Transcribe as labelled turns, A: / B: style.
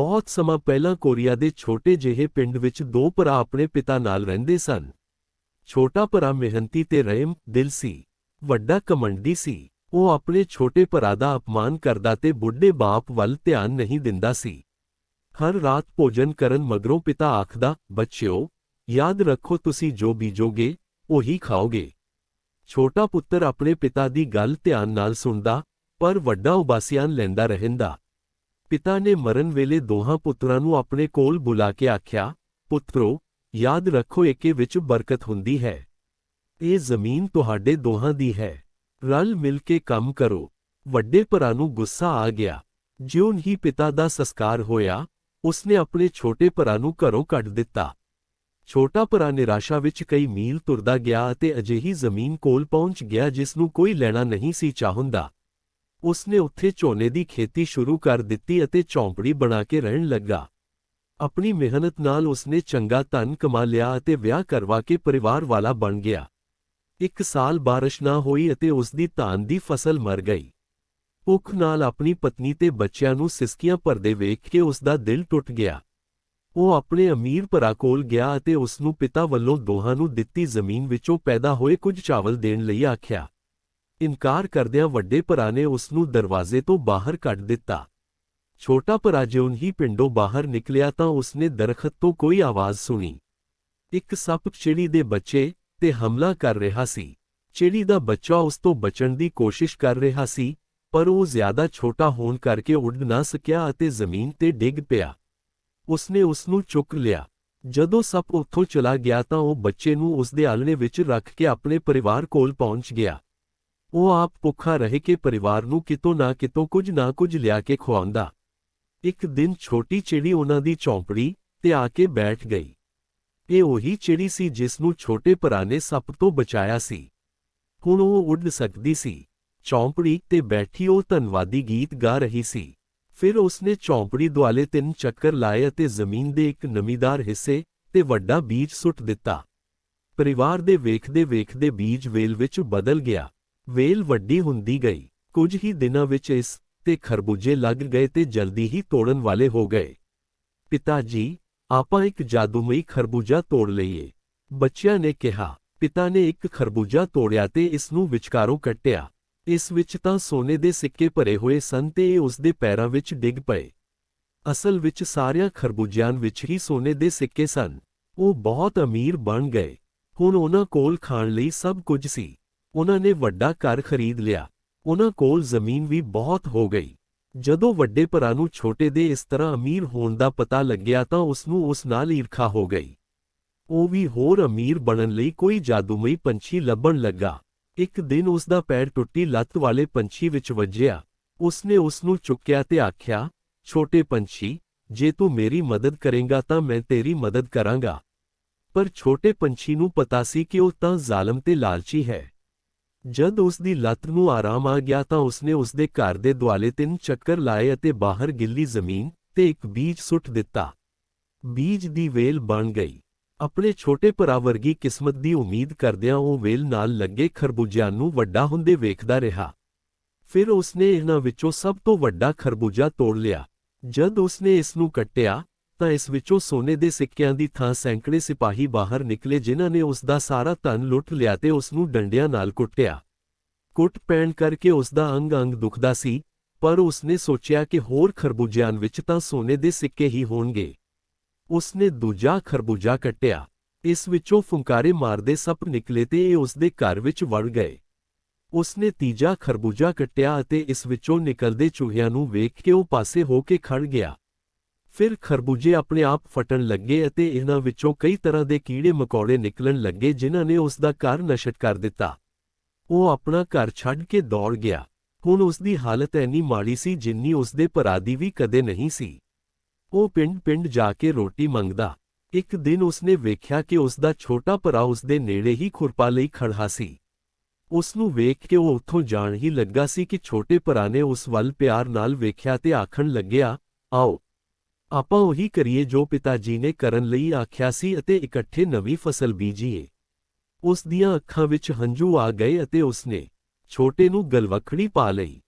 A: ਬਹੁਤ ਸਮਾਂ ਪਹਿਲਾਂ ਕੋਰੀਆ ਦੇ ਛੋਟੇ ਜਿਹੇ ਪਿੰਡ ਵਿੱਚ ਦੋ ਭਰਾ ਆਪਣੇ ਪਿਤਾ ਨਾਲ ਰਹਿੰਦੇ ਸਨ। ਛੋਟਾ ਭਰਾ ਮਿਹਨਤੀ ਤੇ ਰਹਿਮ ਦਿਲ ਸੀ, ਵੱਡਾ ਕਮੰਡੀ ਸੀ। ਉਹ ਆਪਣੇ ਛੋਟੇ ਭਰਾ ਦਾ ਅਪਮਾਨ ਕਰਦਾ ਤੇ ਬੁੱਢੇ ਬਾਪ ਵੱਲ ਧਿਆਨ ਨਹੀਂ ਦਿੰਦਾ ਸੀ। ਹਰ ਰਾਤ ਭੋਜਨ ਕਰਨ ਮਗਰੋਂ ਪਿਤਾ ਆਖਦਾ, ਬੱਚਿਓ, ਯਾਦ ਰੱਖੋ ਤੁਸੀਂ ਜੋ ਬੀਜੋਗੇ, ਉਹੀ ਖਾਓਗੇ। ਛੋਟਾ ਪੁੱਤਰ ਆਪਣੇ ਪਿਤਾ ਦੀ ਗੱਲ ਧਿਆਨ ਨਾਲ ਸੁਣਦਾ, ਪਰ ਵੱਡਾ ਉਬਾਸਿਆਨ ਲੈਂਦਾ ਰਹਿੰਦਾ। ਪਿਤਾ ਨੇ ਮਰਨ ਵੇਲੇ ਦੋਹਾਂ ਪੁੱਤਰਾਂ ਨੂੰ ਆਪਣੇ ਕੋਲ ਬੁਲਾ ਕੇ ਆਖਿਆ, ਪੁੱਤਰੋ, ਯਾਦ ਰੱਖੋ ਏਕੇ ਵਿੱਚ ਬਰਕਤ ਹੁੰਦੀ ਹੈ। ਇਹ ਜ਼ਮੀਨ ਤੁਹਾਡੇ ਦੋਹਾਂ ਦੀ ਹੈ। ਰਲ ਮਿਲ ਕੇ ਕੰਮ ਕਰੋ। ਵੱਡੇ ਭਰਾ ਨੂੰ ਗੁੱਸਾ ਆ ਗਿਆ। ਜਿਉਂ ਹੀ ਪਿਤਾ ਦਾ ਸੰਸਕਾਰ ਹੋਇਆ, ਉਸਨੇ ਆਪਣੇ ਛੋਟੇ ਭਰਾ ਨੂੰ ਘਰੋਂ ਕੱਢ ਦਿੱਤਾ। ਛੋਟਾ ਭਰਾ ਨਿਰਾਸ਼ਾ ਵਿੱਚ ਕਈ ਮੀਲ ਤੁਰਦਾ ਗਿਆ ਅਤੇ ਅਜਿਹੀ ਜ਼ਮੀਨ ਕੋਲ ਪਹੁੰਚ ਗਿਆ ਜਿਸ ਨੂੰ ਕੋਈ ਲੈਣਾ ਨਹੀਂ ਸੀ ਚਾਹੁੰਦਾ। ਉਸਨੇ ਉੱਥੇ ਝੋਨੇ ਦੀ ਖੇਤੀ ਸ਼ੁਰੂ ਕਰ ਦਿੱਤੀ ਅਤੇ ਚੌਂਪੜੀ ਬਣਾ ਕੇ ਰਹਿਣ ਲੱਗਾ। ਆਪਣੀ ਮਿਹਨਤ ਨਾਲ ਉਸਨੇ ਚੰਗਾ ਧਨ ਕਮਾ ਲਿਆ ਅਤੇ ਵਿਆਹ ਕਰਵਾ ਕੇ ਪਰਿਵਾਰ ਵਾਲਾ ਬਣ ਗਿਆ। ਇੱਕ ਸਾਲ ਬਾਰਿਸ਼ ਨਾ ਹੋਈ ਅਤੇ ਉਸਦੀ ਧਾਨ ਦੀ ਫਸਲ ਮਰ ਗਈ। ਭੁੱਖ ਨਾਲ ਆਪਣੀ ਪਤਨੀ ਤੇ ਬੱਚਿਆਂ ਨੂੰ ਸਿਸਕੀਆਂ ਭਰਦੇ ਵੇਖ ਕੇ ਉਸਦਾ ਦਿਲ ਟੁੱਟ ਗਿਆ। ਉਹ ਆਪਣੇ ਅਮੀਰ ਭਰਾ ਕੋਲ ਗਿਆ ਅਤੇ ਉਸ ਨੂੰ ਪਿਤਾ ਵੱਲੋਂ ਦੋਹਾਂ ਨੂੰ ਦਿੱਤੀ ਜ਼ਮੀਨ ਵਿੱਚੋਂ ਪੈਦਾ ਹੋਏ ਕੁਝ ਚਾਵਲ ਦੇਣ ਲਈ ਆਖਿਆ। ਇਨਕਾਰ ਕਰਦਿਆਂ ਵੱਡੇ ਭਰਾ ਨੇ ਉਸ ਨੂੰ ਦਰਵਾਜ਼ੇ ਤੋਂ ਬਾਹਰ ਕੱਢ ਦਿੱਤਾ। ਛੋਟਾ ਭਰਾ ਜਿਉਂ ਹੀ ਪਿੰਡੋਂ ਬਾਹਰ ਨਿਕਲਿਆ ਤਾਂ ਉਸਨੇ ਦਰਖਤ ਤੋਂ ਕੋਈ ਆਵਾਜ਼ ਸੁਣੀ। ਇੱਕ ਸੱਪ ਚਿੜੀ ਦੇ ਬੱਚੇ ਤੇ ਹਮਲਾ ਕਰ ਰਿਹਾ ਸੀ। ਚਿੜੀ ਦਾ ਬੱਚਾ ਉਸ ਤੋਂ ਬਚਣ ਦੀ ਕੋਸ਼ਿਸ਼ ਕਰ ਰਿਹਾ ਸੀ, ਪਰ ਉਹ ਜ਼ਿਆਦਾ ਛੋਟਾ ਹੋਣ ਕਰਕੇ ਉੱਡ ਨਾ ਸਕਿਆ ਅਤੇ ਜ਼ਮੀਨ ਤੇ ਡਿੱਗ ਪਿਆ। ਉਸਨੇ ਉਸ ਨੂੰ ਚੁੱਕ ਲਿਆ। ਜਦੋਂ ਸੱਪ ਉੱਥੋਂ ਚਲਾ ਗਿਆ ਤਾਂ ਉਹ ਬੱਚੇ ਨੂੰ ਉਸਦੇ ਆਲਣੇ ਵਿੱਚ ਰੱਖ ਕੇ ਆਪਣੇ ਪਰਿਵਾਰ ਕੋਲ ਪਹੁੰਚ ਗਿਆ। ਉਹ ਆਪ ਭੁੱਖਾ ਰਹਿ ਕੇ ਪਰਿਵਾਰ ਨੂੰ ਕਿਤੋਂ ਨਾ ਕਿਤੋਂ ਕੁਝ ਨਾ ਕੁਝ ਲਿਆ ਕੇ ਖਵਾਉਂਦਾ ਇੱਕ ਦਿਨ ਛੋਟੀ ਚਿੜੀ ਉਹਨਾਂ ਦੀ ਚੌਂਪੜੀ ਤੇ ਆ ਕੇ ਬੈਠ ਗਈ। ਇਹ ਉਹੀ ਚਿੜੀ ਸੀ ਜਿਸ ਨੂੰ ਛੋਟੇ ਭਰਾ ਨੇ ਸੱਪ ਤੋਂ ਬਚਾਇਆ ਸੀ। ਹੁਣ ਉਹ ਉੱਡ ਸਕਦੀ ਸੀ। ਚੌਂਪੜੀ ਤੇ ਬੈਠੀ ਉਹ ਧੰਨਵਾਦੀ ਗੀਤ ਗਾ ਰਹੀ ਸੀ। ਫਿਰ ਉਸਨੇ ਚੌਂਪੜੀ ਦੁਆਲੇ ਤਿੰਨ ਚੱਕਰ ਲਾਏ ਅਤੇ ਜ਼ਮੀਨ ਦੇ ਇੱਕ ਨਮੀਦਾਰ ਹਿੱਸੇ ਤੇ ਵੱਡਾ ਬੀਜ ਸੁੱਟ ਦਿੱਤਾ। ਪਰਿਵਾਰ ਦੇ ਵੇਖਦੇ ਵੇਖਦੇ ਬੀਜ ਵੇਲ ਵਿੱਚ ਬਦਲ ਗਿਆ। ਵੇਲ ਵੱਡੀ ਹੁੰਦੀ ਗਈ। ਕੁਝ ਹੀ ਦਿਨਾਂ ਵਿੱਚ ਇਸ ਤੇ ਖਰਬੂਜੇ ਲੱਗ ਗਏ ਤੇ ਜਲਦੀ ਹੀ ਤੋੜਨ ਵਾਲੇ ਹੋ ਗਏ। ਪਿਤਾ ਜੀ, ਆਪਾਂ ਇੱਕ ਜਾਦੂਮਈ ਖਰਬੂਜਾ ਤੋੜ ਲਈਏ। ਬੱਚਿਆਂ ਨੇ ਕਿਹਾ, ਪਿਤਾ ਨੇ ਇੱਕ ਖਰਬੂਜਾ ਤੋੜਿਆ ਤੇ ਇਸ ਨੂੰ ਵਿਚਕਾਰੋਂ ਕੱਟਿਆ। ਇਸ ਵਿੱਚ ਤਾਂ ਸੋਨੇ ਦੇ ਸਿੱਕੇ ਭਰੇ ਹੋਏ ਸਨ ਤੇ ਇਹ ਉਸ ਦੇ ਪੈਰਾਂ ਵਿੱਚ ਡਿੱਗ ਪਏ। ਅਸਲ ਵਿੱਚ ਸਾਰਿਆਂ ਖਰਬੂਜਿਆਂ ਵਿੱਚ ਹੀ ਸੋਨੇ ਦੇ ਸਿੱਕੇ ਸਨ। ਉਹ ਬਹੁਤ ਅਮੀਰ ਬਣ ਗਏ। ਹੁਣ ਉਹਨਾਂ ਕੋਲ ਖਾਣ ਲਈ ਸਭ ਕੁਝ ਸੀ। ਉਹਨਾਂ ਨੇ ਵੱਡਾ ਘਰ ਖਰੀਦ ਲਿਆ। ਉਹਨਾਂ ਕੋਲ ਜ਼ਮੀਨ ਵੀ ਬਹੁਤ ਹੋ ਗਈ। ਜਦੋਂ ਵੱਡੇ ਭਰਾ ਨੂੰ ਛੋਟੇ ਦੇ ਇਸ ਤਰ੍ਹਾਂ ਅਮੀਰ ਹੋਣ ਦਾ ਪਤਾ ਲੱਗਿਆ ਤਾਂ ਉਸ ਨੂੰ ਉਸ ਨਾਲ ਈਰਖਾ ਹੋ ਗਈ। ਉਹ ਵੀ ਹੋਰ ਅਮੀਰ ਬਣਨ ਲਈ ਕੋਈ ਜਾਦੂਮਈ ਪੰਛੀ ਲੱਭਣ ਲੱਗਾ। ਇੱਕ ਦਿਨ ਉਸ ਦਾ ਪੈਰ ਟੁੱਟੀ ਲੱਤ ਵਾਲੇ ਪੰਛੀ ਵਿੱਚ ਵੱਜਿਆ। ਉਸਨੇ ਉਸ ਨੂੰ ਚੁੱਕਿਆ ਤੇ ਆਖਿਆ, ਛੋਟੇ ਪੰਛੀ, ਜੇ ਤੂੰ ਮੇਰੀ ਮਦਦ ਕਰੇਂਗਾ ਤਾਂ ਮੈਂ ਤੇਰੀ ਮਦਦ ਕਰਾਂਗਾ। ਪਰ ਛੋਟੇ ਪੰਛੀ ਨੂੰ ਪਤਾ ਸੀ ਕਿ ਉਹ ਤਾਂ ਜ਼ਾਲਮ ਤੇ ਲਾਲਚੀ ਹੈ। ਜਦ ਉਸ ਦੀ ਲੱਤ ਨੂੰ ਆਰਾਮ ਆ ਗਿਆ ਤਾਂ ਉਸਨੇ ਉਸਦੇ ਘਰ ਦੇ ਦੁਆਲੇ ਤਿੰਨ ਚੱਕਰ ਲਾਏ ਅਤੇ ਬਾਹਰ ਗਿੱਲੀ ਜ਼ਮੀਨ ਤੇ ਇੱਕ ਬੀਜ ਸੁੱਟ ਦਿੱਤਾ। ਬੀਜ ਦੀ ਵੇਲ ਬਣ ਗਈ। ਆਪਣੇ ਛੋਟੇ ਭਰਾ ਵਰਗੀ ਕਿਸਮਤ ਦੀ ਉਮੀਦ ਕਰਦਿਆਂ ਉਹ ਵੇਲ ਨਾਲ ਲੱਗੇ ਖਰਬੂਜਿਆਂ ਨੂੰ ਵੱਡਾ ਹੁੰਦੇ ਵੇਖਦਾ ਰਿਹਾ। ਫਿਰ ਉਸਨੇ ਇਹਨਾਂ ਵਿੱਚੋਂ ਸਭ ਤੋਂ ਵੱਡਾ ਖਰਬੂਜਾ ਤੋੜ ਲਿਆ। ਜਦ ਉਸਨੇ ਇਸ ਨੂੰ ਕੱਟਿਆ ਤਾਂ ਇਸ ਵਿੱਚੋਂ ਸੋਨੇ ਦੇ ਸਿੱਕਿਆਂ ਦੀ ਥਾਂ ਸੈਂਕੜੇ ਸਿਪਾਹੀ ਬਾਹਰ ਨਿਕਲੇ ਜਿਨ੍ਹਾਂ ਨੇ ਉਸ ਦਾ ਸਾਰਾ ਧਨ ਲੁੱਟ ਲਿਆ ਤੇ ਉਸ ਨੂੰ ਡੰਡਿਆਂ ਨਾਲ ਕੁੱਟਿਆ। ਕੁੱਟ ਪੈਣ ਕਰਕੇ ਉਸ ਦਾ ਅੰਗ-ਅੰਗ ਦੁਖਦਾ ਸੀ, ਪਰ ਉਸਨੇ ਸੋਚਿਆ ਕਿ ਹੋਰ ਖਰਬੂਜਿਆਂ ਵਿੱਚ ਤਾਂ ਸੋਨੇ ਦੇ ਸਿੱਕੇ ਹੀ ਹੋਣਗੇ। ਉਸਨੇ ਦੂਜਾ ਖਰਬੂਜਾ ਕੱਟਿਆ। ਇਸ ਵਿੱਚੋਂ ਫੁੰਕਾਰੇ ਮਾਰਦੇ ਸੱਪ ਨਿਕਲੇ ਤੇ ਇਹ ਉਸਦੇ ਘਰ ਵਿੱਚ ਵੜ ਗਏ। ਉਸਨੇ ਤੀਜਾ ਖਰਬੂਜਾ ਕੱਟਿਆ ਅਤੇ ਇਸ ਵਿੱਚੋਂ ਨਿਕਲਦੇ ਚੂਹਿਆਂ ਨੂੰ ਵੇਖ ਕੇ ਉਹ ਪਾਸੇ ਹੋ ਕੇ ਖੜ ਗਿਆ। ਫਿਰ ਖਰਬੂਜੇ ਆਪਣੇ ਆਪ ਫਟਣ ਲੱਗੇ ਅਤੇ ਇਹਨਾਂ ਵਿੱਚੋਂ ਕਈ ਤਰ੍ਹਾਂ ਦੇ ਕੀੜੇ ਮਕੌੜੇ ਨਿਕਲਣ ਲੱਗੇ ਜਿਨ੍ਹਾਂ ਨੇ ਉਸ ਦਾ ਘਰ ਨਸ਼ਟ ਕਰ ਦਿੱਤਾ। ਉਹ ਆਪਣਾ ਘਰ ਛੱਡ ਕੇ ਦੌੜ ਗਿਆ। ਹੁਣ ਉਸ ਦੀ ਹਾਲਤ ਐਨੀ ਮਾੜੀ ਸੀ ਜਿੰਨੀ ਉਸ ਦੇ ਭਰਾ ਦੀ ਵੀ ਕਦੇ ਨਹੀਂ ਸੀ। ਉਹ ਪਿੰਡ-ਪਿੰਡ ਜਾ ਕੇ ਰੋਟੀ ਮੰਗਦਾ। ਇੱਕ ਦਿਨ ਉਸਨੇ ਵੇਖਿਆ ਕਿ ਉਸ ਦਾ ਛੋਟਾ ਭਰਾ ਉਸ ਦੇ ਨੇੜੇ ਹੀ ਖੁਰਪਾ ਲਈ ਖੜਾ ਸੀ। ਉਸ ਨੂੰ ਵੇਖ ਕੇ ਉਹ ਉੱਥੋਂ ਜਾਣ ਹੀ ਲੱਗਾ ਸੀ ਕਿ ਛੋਟੇ ਭਰਾ ਨੇ ਉਸ ਵੱਲ ਪਿਆਰ ਨਾਲ ਵੇਖਿਆ ਤੇ ਆਖਣ ਲੱਗਿਆ, ਆਓ। ਆਪਾਂ ਉਹੀ ਕਰੀਏ ਜੋ ਪਿਤਾ ਜੀ ਨੇ ਕਰਨ ਲਈ ਆਖਿਆ ਸੀ ਅਤੇ ਇਕੱਠੇ ਨਵੀਂ ਫਸਲ ਬੀਜੀਏ। ਉਸ ਦੀਆਂ ਅੱਖਾਂ ਵਿੱਚ ਹੰਝੂ ਆ ਗਏ ਅਤੇ ਉਸਨੇ ਛੋਟੇ ਨੂੰ ਗਲਵਖੜੀ ਪਾ ਲਈ।